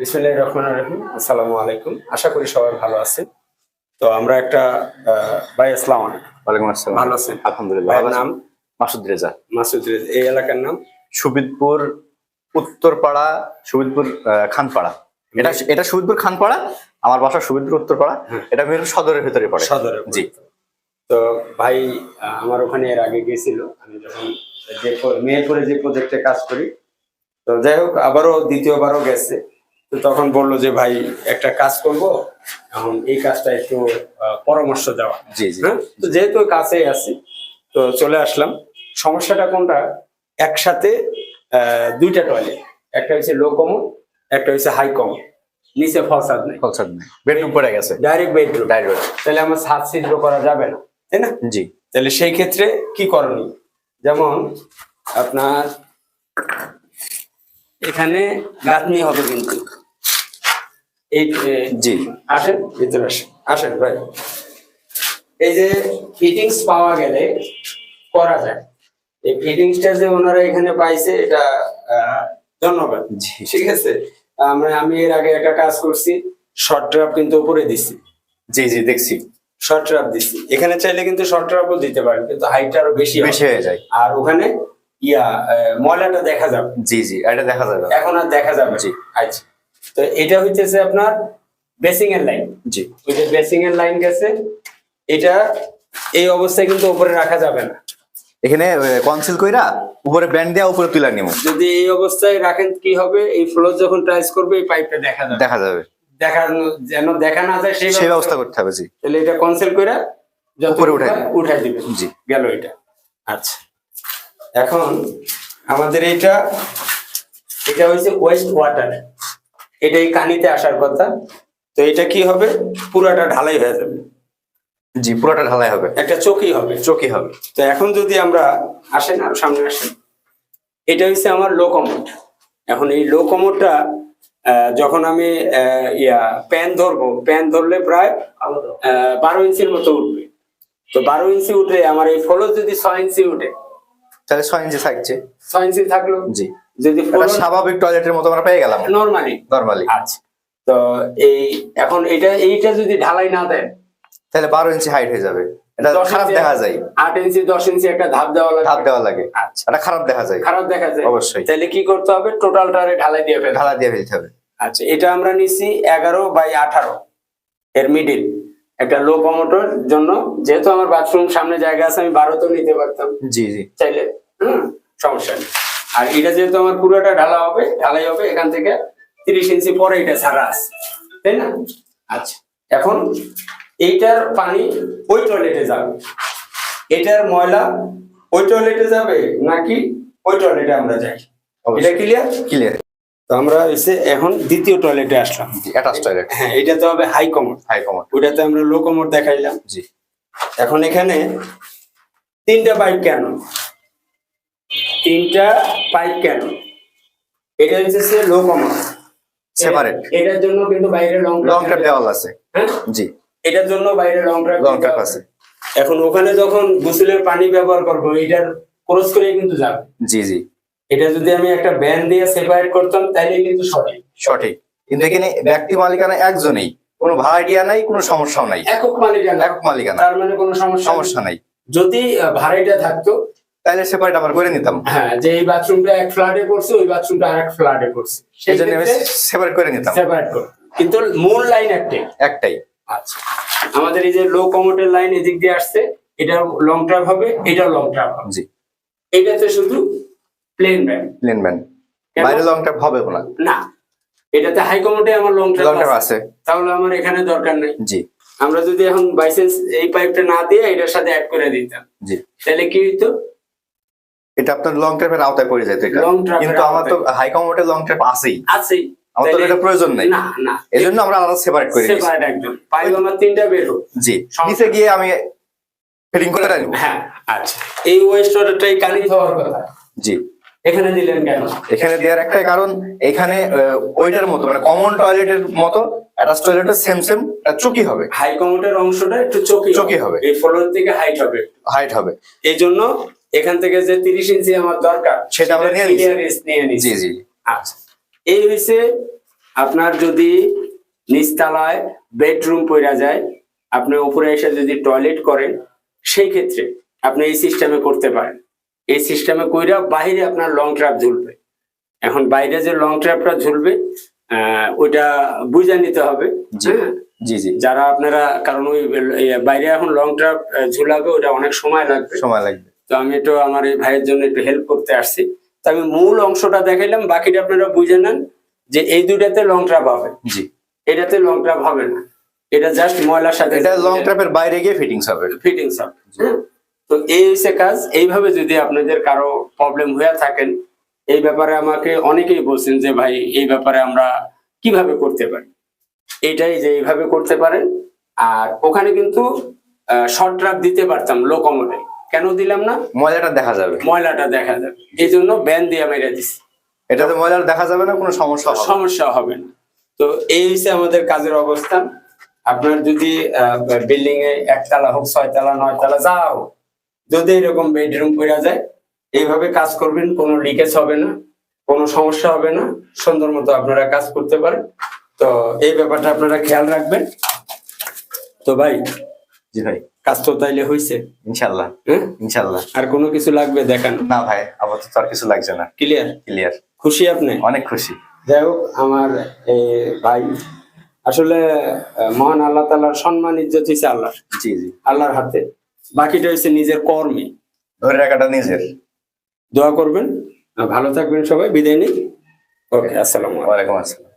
বিসমুল্লাহ রহমান রহিম। আসসালামু আলাইকুম। আশা করি সবাই ভালো আছেন। তো আমরা একটা ভাই আসসালাম আলাইকুম। ওয়ালাইকুম আসসালাম। ভালো আছেন? আলহামদুলিল্লাহ। ভালো নাম? মাসুদ রেজা। মাসুদ রেজা। এই এলাকার নাম? সুবিদপুর উত্তরপাড়া সুবিদপুর খানপাড়া। এটা এটা সুবিদপুর খানপাড়া? আমার বাসা সুবিদপুর উত্তরপাড়া। হ্যাঁ। এটা সদরের ভিতরে পড়ে। সদরে জি। তো ভাই আমার ওখানে এর আগে গেছিল আমি যখন যে মেহেরপুরে যে প্রজেক্টে কাজ করি। তো যাই হোক আবারও দ্বিতীয়বারও গেছে। তো তখন বলল যে ভাই একটা কাজ করব। এখন এই কাজটা একটু পরামর্শ দেওয়া। জি জি। হ্যাঁ? তো যেহেতু কাছেই আছি তো চলে আসলাম। সমস্যাটা কোনটা? একসাথে দুইটা টয়লেট একটা হচ্ছে লো কমন একটা হচ্ছে হাই কমন নিচে ফলসাদ নেই। ফলসাদ নেই। বেডরুম পড়ে গেছে। ডাইরেক্ট বেডরুম ডাইরেক্ট তাহলে আমার ছাদ ছিদ্র করা যাবে না তাই না? জি। তাহলে সেই ক্ষেত্রে কি করণীয়? যেমন আপনার এখানে গাঁথনি হবে কিন্তু। এই জি। আসেন ভিতরে আসেন। আসেন ভাই। এই যে ফিটিংস পাওয়া গেলে করা যায়। এই ফিটিংসটা যে ওনারা এখানে পাইছে এটা ধন্যবাদ। ঠিক আছে? আমরা আমি এর আগে একটা কাজ করছি শর্ট ট্রাপ কিন্তু উপরে দিছি। জি জি দেখছি। শর্ট ট্রাপ দিছি। এখানে চাইলে কিন্তু শর্ট ট্রাপও দিতে পারেন কিন্তু হাইটটা আরও বেশি বেশি হয়ে যায়। আর ওখানে ইয়া ময়লাটা দেখা যাবে। জি জি এটা দেখা যাবে। এখন আর দেখা যাবে জি। আচ্ছা। তো এটা হইতেছে আপনার বেসিং এর লাইন। জি। ওই যে বেসিং এর লাইন গেছে এটা এই অবস্থায় কিন্তু উপরে রাখা যাবে না। এখানে কনসিল কইরা উপরে ব্যান্ড দেওয়া উপরে তুলে নিব যদি এই অবস্থায় রাখেন কি হবে? এই ফ্লোর যখন টাইস করবে এই পাইপটা দেখা যাবে। দেখা যাবে। দেখানো যেন দেখা না যায় সেই ব্যবস্থা করতে হবে জি। তাহলে এটা কনসেল কইরা যত উপরে উঠাই। উঠাই দিবেন। জি। গেল এটা। আচ্ছা। এখন আমাদের এটা এটা হচ্ছে ওয়েস্ট ওয়াটার এটা এই কানিতে আসার কথা। তো এটা কি হবে? পুরাটা ঢালাই হয়ে যাবে। জি পুরোটা ঢালাই হবে। একটা চকি হবে। চকি হবে। তো এখন যদি আমরা আসেন আর সামনে আসেন এটা হচ্ছে আমার লো কমোড এখন এই লো কমোডটা যখন আমি আহ, ইয়া প্যান ধরবো প্যান ধরলে প্রায় বারো ইঞ্চির মতো উঠবে। তো বারো ইঞ্চি উঠলে আমার এই ফলো যদি ছয় ইঞ্চি উঠে তাহলে ছয় ইঞ্চি থাকছে। ছয় ইঞ্চি থাকল? জি। যদি এটা স্বাভাবিক টয়লেটের মতো আমরা পেয়ে গেলাম। নর্মালি নর্মালি আচ্ছা। তো এই এখন এটা এইটা যদি ঢালাই না দেয় তাহলে বারো ইঞ্চি হাইট হয়ে যাবে। এটা খারাপ দেখা যায়। আট ইঞ্চি দশ ইঞ্চি একটা ধাপ দেওয়া ধাপ দেওয়া লাগে। আচ্ছা। এটা খারাপ দেখা যায়। খারাপ দেখা যায়। অবশ্যই। তাহলে কি করতে হবে? টোটালটারে ঢালাই দিয়ে ফেলতে হবে। দিয়ে ফেলতে হবে। আচ্ছা এটা আমরা নিছি এগারো বাই আঠারো। এর মিডিল একটা লো কমোটোর জন্য। যেহেতু আমার বাথরুম সামনে জায়গা আছে আমি বারোতেও নিতে পারতাম। জি জি। চাইলে হুম সমস্যা নেই। আর এটা যেহেতু আমার পুরোটা ঢালা হবে ঢালাই হবে এখান থেকে তিরিশ ইঞ্চি পরে এটা ছাড়া আছে তাই না? আচ্ছা এখন এইটার পানি ওই টয়লেটে যাবে। এটার ময়লা ওই টয়লেটে যাবে নাকি ওই টয়লেটে আমরা যাই? এটা ক্লিয়ার ক্লিয়ার তো আমরা এসে এখন দ্বিতীয় টয়লেটে আসলাম। অ্যাটাচ টয়লেট হ্যাঁ এটা তো হবে হাই কমোড হাই কমন ওইটাতে আমরা লো কমোড দেখাইলাম। জি। এখন এখানে তিনটা পাইপ কেন? তিনটা পাইপ কেন? এটা হচ্ছে লো কমোড সেপারেট এটার জন্য কিন্তু বাইরে লং লং ট্যাপ দেওয়াল আছে। হ্যাঁ? জি। এটার জন্য বাইরে লং ট্রাক লং ট্যাপ আছে। এখন ওখানে যখন গোসলের পানি ব্যবহার করব এটার ক্রস করে কিন্তু যাবে। জি জি। এটা যদি আমি একটা ব্যান দিয়ে সেপারেট করতাম তাহলে কিন্তু সঠিক। সঠিক। কিন্তু এখানে ব্যক্তি মালিকানা একজনই। কোনো ভাড়াটিয়া নাই কোনো সমস্যাও নাই। একক মালিকানা। একক মালিকানা। তার মানে কোনো সমস্যা সমস্যা নাই। যদি আহ, ভাড়াইটা থাকতো তাহলে সেপারেট আবার করে নিতাম। হ্যাঁ যে এই বাথরুমটা এক ফ্ল্যাটে পড়ছে ওই বাথরুমটা আরেক ফ্ল্যাটে পড়ছে। সেই জন্য আমি সেপারেট করে নিতাম। সেপারেট করো। কিন্তু মূল লাইন একটাই। একটাই। আচ্ছা। আমাদের এই যে লো কমোটের লাইন এদিক দিয়ে আসছে এটা লং ট্রাপ হবে এটা লং ট্রাপ হবে। জি। এটাতে শুধু প্লেন ব্যাগ প্লেন ম্যান বাইরে লং ট্যাপ হবে না না। এটাতে হাই কমোটে আমার লং ট্রাপ আছে। তাহলে আমার এখানে দরকার নেই। জি। আমরা যদি এখন বাইসেন্স এই পাইপটা না দিয়ে এটার সাথে অ্যাড করে দিতাম। জি। তাহলে কি হইতো? এটা আপনার লং ট্যাপের আওতায় পড়ে এর কিন্তু আমার তো। হাই কমোটের লং ট্যাপ আছেই। তো তাহলে- এটা প্রয়োজন নাই। না না। এই আমরা আলাদা সেপারেট করে সেপারেট একদম। পাইপ আমার তিনটা বেরো জি। নিচে গিয়ে আমি ফিটিং করে রাখব হ্যাঁ আচ্ছা। এই হওয়ার কথা। জি। এখানে দিলেন কেন? এখানে দেওয়ার একটাই কারণ এখানে ওইটার মতো মানে কমন টয়লেটের মতো অ্যাটাচ টয়লেটের সেম সেম চুকি হবে। হাই অংশটা একটু চকি চৌকি হবে। এই ফ্লোর থেকে হাইট হবে। হাইট হবে। এই জন্য এখান থেকে যে তিরিশ ইঞ্চি আমার দরকার সেটা আমরা নিয়ে জি জি। আচ্ছা। এই হয়েছে আপনার যদি নিচতলায় বেডরুম পড়া যায় আপনি উপরে এসে যদি টয়লেট করেন সেই ক্ষেত্রে আপনি এই সিস্টেমে করতে পারেন। এই সিস্টেমে কইরা বাইরে আপনার লং ট্র্যাপ ঝুলবে। এখন বাইরে যে লং ট্র্যাপটা ঝুলবে আহ, ওইটা বুঝে নিতে হবে। জি। হ্যাঁ? জি জি। যারা আপনারা কারণ ওই বাইরে এখন লং ট্রাপ ঝুলাবে ওটা অনেক সময় লাগবে। সময় লাগবে। তো আমি একটু আমার এই ভাইয়ের জন্য একটু হেল্প করতে আসছি। তো আমি মূল অংশটা দেখাইলাম বাকিটা আপনারা বুঝে নেন যে এই দুইটাতে লং ট্রাপ হবে। জি। এটাতে লং ট্রাপ হবে না। এটা জাস্ট ময়লার সাথে এটা লং ট্র্যাপের বাইরে গিয়ে ফিটিংস হবে। ফিটিংস হবে হ্যাঁ? তো এই হচ্ছে কাজ। এইভাবে যদি আপনাদের কারও প্রবলেম হয়ে থাকেন এই ব্যাপারে আমাকে অনেকেই বলছেন যে ভাই এই ব্যাপারে আমরা কীভাবে করতে পারি? এটাই যে এইভাবে করতে পারেন। আর ওখানে কিন্তু শর্ট ট্রাপ দিতে পারতাম লো কমোডে কেন দিলাম না? ময়লাটা দেখা যাবে। ময়লাটা দেখা যাবে। এই জন্য ব্যান দিয়ে মেরে দিছি। এটাতে ময়লাটা দেখা যাবে না কোনো সমস্যা সমস্যা হবে না। তো এই হচ্ছে আমাদের কাজের অবস্থান। আপনার যদি বিল্ডিং এ একতলা হোক ছয়তলা নয়তলা যা হোক যদি এরকম বেডরুম করা যায় এইভাবে কাজ করবেন কোনো লিকেজ হবে না কোনো সমস্যা হবে না সুন্দর মতো আপনারা কাজ করতে পারেন। তো এই ব্যাপারটা আপনারা খেয়াল রাখবেন। তো ভাই জি ভাই। কাজ তো তাইলে হয়েছে ইনশাল্লাহ। হ্যাঁ? ইনশাল্লাহ। আর কোনো কিছু লাগবে দেখান? না ভাই আপাতত আর কিছু লাগছে না। ক্লিয়ার ক্লিয়ার খুশি আপনি? অনেক খুশি। যাই হোক আমার এই ভাই আসলে মহান আল্লাহ তালার সম্মান ইজ্জত হয়েছে আল্লাহর। জি জি। আল্লাহর হাতে। বাকিটা হয়েছে নিজের কর্মে। ধরে রাখাটা নিজের। দোয়া করবেন। ভালো থাকবেন সবাই বিদায় নিই। ওকে আসসালামু আলাইকুম। আসসালাম।